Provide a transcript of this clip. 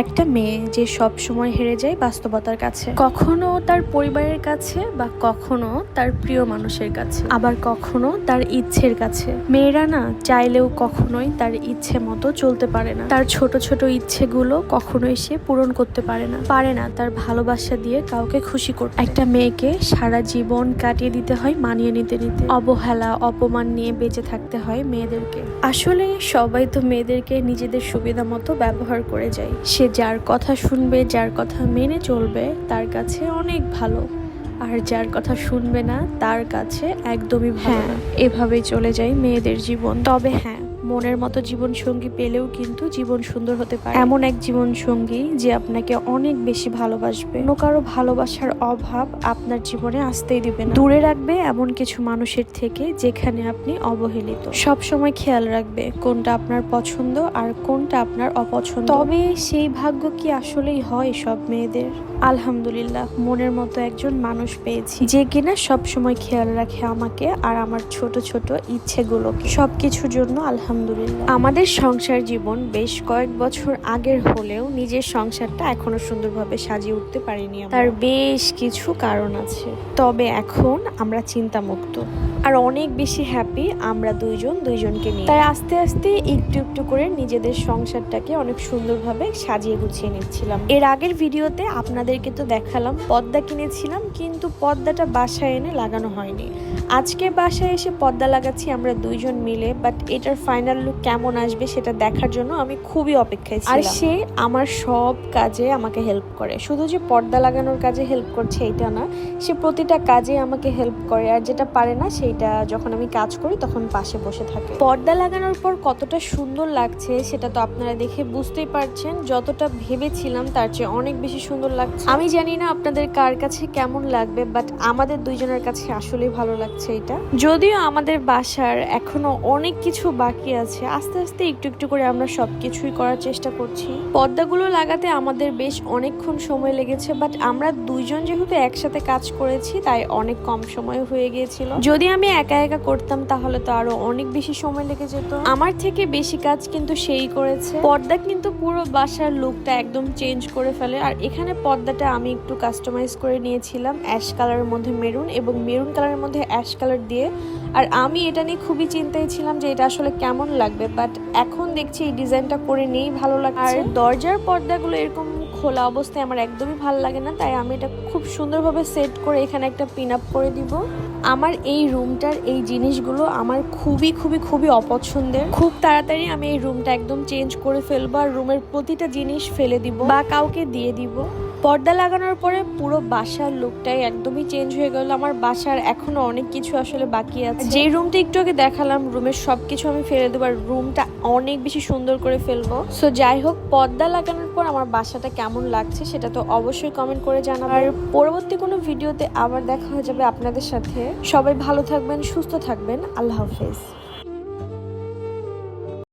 একটা মেয়ে যে সব সময় হেরে যায় বাস্তবতার কাছে। কখনো তার পরিবারের কাছে বা কখনো তার প্রিয় মানুষের কাছে। আবার কখনো তার ইচ্ছের কাছে। মেয়েরা না চাইলেও কখনোই তার ইচ্ছে মতো চলতে পারে না। তার ছোট ছোট ইচ্ছেগুলো কখনোই সে পূরণ করতে পারে না। পারে না তার ভালোবাসা দিয়ে কাউকে খুশি করতে। একটা মেয়েকে সারা জীবন কাটিয়ে দিতে হয় মানিয়ে নিতে নিতে। অবহেলা, অপমান নিয়ে বেঁচে থাকতে হয় মেয়েদেরকে। আসলে সবাই তো মেয়েদেরকে নিজেদের সুবিধা মতো ব্যবহার করে যায়। সে যার কথা শুনবে যার কথা মেনে চলবে তার কাছে অনেক ভালো। আর যার কথা শুনবে না তার কাছে একদমই ভালো না। এভাবেই চলে যায় মেয়েদের জীবন। তবে হ্যাঁ মনের মতো জীবন সঙ্গী পেলেও কিন্তু জীবন সুন্দর হতে পারে। এমন এক জীবন সঙ্গী যে আপনাকে অনেক বেশি ভালোবাসবে। কোনো কারও ভালোবাসার অভাব আপনার জীবনে আসতেই দিবে না। দূরে রাখবে এমন কিছু মানুষের থেকে যেখানে আপনি অবহেলিত। সব সময় খেয়াল রাখবে কোনটা আপনার পছন্দ আর কোনটা আপনার অপছন্দ। তবে সেই ভাগ্য কি আসলেই হয় সব মেয়েদের? আলহামদুলিল্লাহ মনের মতো একজন মানুষ পেয়েছি। যে কিনা সব সময় খেয়াল রাখে আমাকে আর আমার ছোট ছোট ইচ্ছেগুলোকে। সবকিছুর জন্য আলহামদুলিল্লাহ আমাদের সংসার জীবন বেশ কয়েক বছর আগের হলেও নিজের সংসারটা এখনও সুন্দরভাবে সাজিয়ে উঠতে পারিনি তার বেশ কিছু কারণ আছে। তবে এখন আমরা চিন্তামুক্ত। আর অনেক বেশি হ্যাপি আমরা দুইজন দুইজনকে নিয়ে। তাই আস্তে আস্তে একটু একটু করে নিজেদের সংসারটাকে অনেক সুন্দরভাবে সাজিয়ে গুছিয়ে নিচ্ছিলাম। এর আগের ভিডিওতে আপনাদেরকে তো দেখালাম পর্দা কিনেছিলাম, কিন্তু পর্দাটা বাসায় এনে লাগানো হয়নি। আজকে বাসায় এসে পর্দা লাগাচ্ছি আমরা দুইজন মিলে বাট এটার ফাইনাল লুক কেমন আসবে সেটা দেখার জন্য আমি খুবই অপেক্ষায় আর সে আমার সব কাজে আমাকে হেল্প করে। শুধু যে পর্দা লাগানোর কাজে হেল্প করছে এটা না সে প্রতিটা কাজে আমাকে হেল্প করে। আর যেটা পারে না সেইটা যখন আমি কাজ করি তখন পাশে বসে থাকে। পর্দা লাগানোর পর কতটা সুন্দর লাগছে সেটা তো আপনারা দেখে বুঝতেই পারছেন। যতটা ভেবেছিলাম তার চেয়ে অনেক বেশি সুন্দর লাগছে। আমি জানি না আপনাদের কার কাছে কেমন লাগবে বাট আমাদের দুইজনের কাছে আসলেই ভালো লাগছে এটা। যদিও আমাদের বাসার এখনও অনেক কিছু বাকি আছে। আস্তে আস্তে একটু একটু করে আমরা সবকিছুই করার চেষ্টা করছি। পর্দাগুলো লাগাতে আমাদের বেশ অনেকক্ষণ সময় লেগেছে বাট আমরা দুইজন যেহেতু একসাথে কাজ করেছি, তাই অনেক কম সময় হয়ে গিয়েছিল। যদি আমি একা একা করতাম, তাহলে তো আরও অনেক বেশি সময় লেগে যেত। আমার থেকে বেশি কাজ কিন্তু সেই করেছে। পর্দা কিন্তু পুরো বাসার লুকটা একদম চেঞ্জ করে ফেলে, আর এখানে পর্দাটা আমি একটু কাস্টমাইজ করে নিয়েছিলাম। অ্যাশ কালারের মধ্যে মেরুন এবং মেরুন কালারের মধ্যে অ্যাশ কালার দিয়ে আর আমি এটা নিয়ে খুবই চিন্তায় ছিলাম যে এটা আসলে কেমন লাগবে বাট এখন দেখছি এই ডিজাইনটা করে নেই ভালো লাগছে। আর দরজার পর্দাগুলো এরকম খোলা অবস্থায় আমার একদমই ভালো লাগে না, তাই আমি এটা খুব সুন্দরভাবে সেট করে এখানে একটা পিন আপ করে দিব। আমার এই রুমটার এই জিনিসগুলো আমার খুবই খুবই খুবই অপছন্দের। খুব তাড়াতাড়ি আমি এই রুমটা একদম চেঞ্জ করে ফেলব আর রুমের প্রতিটা জিনিস ফেলে দিব বা কাউকে দিয়ে দিব। পর্দা লাগানোর পরে পুরো বাসার লুকটাই একদমই চেঞ্জ হয়ে গেল। আমার বাসার এখনও অনেক কিছু আসলে বাকি আছে। যে রুমটা একটু আগে দেখালাম রুমের সব কিছু আমি ফেলে দেবো আর রুমটা অনেক বেশি সুন্দর করে ফেলব। সো যাই হোক পর্দা লাগানোর পর আমার বাসাটা কেমন লাগছে সেটা তো অবশ্যই কমেন্ট করে জানাব। আর পরবর্তী কোনো ভিডিওতে আবার দেখা হয়ে যাবে আপনাদের সাথে। সবাই ভালো থাকবেন সুস্থ থাকবেন। আল্লাহ হাফেজ।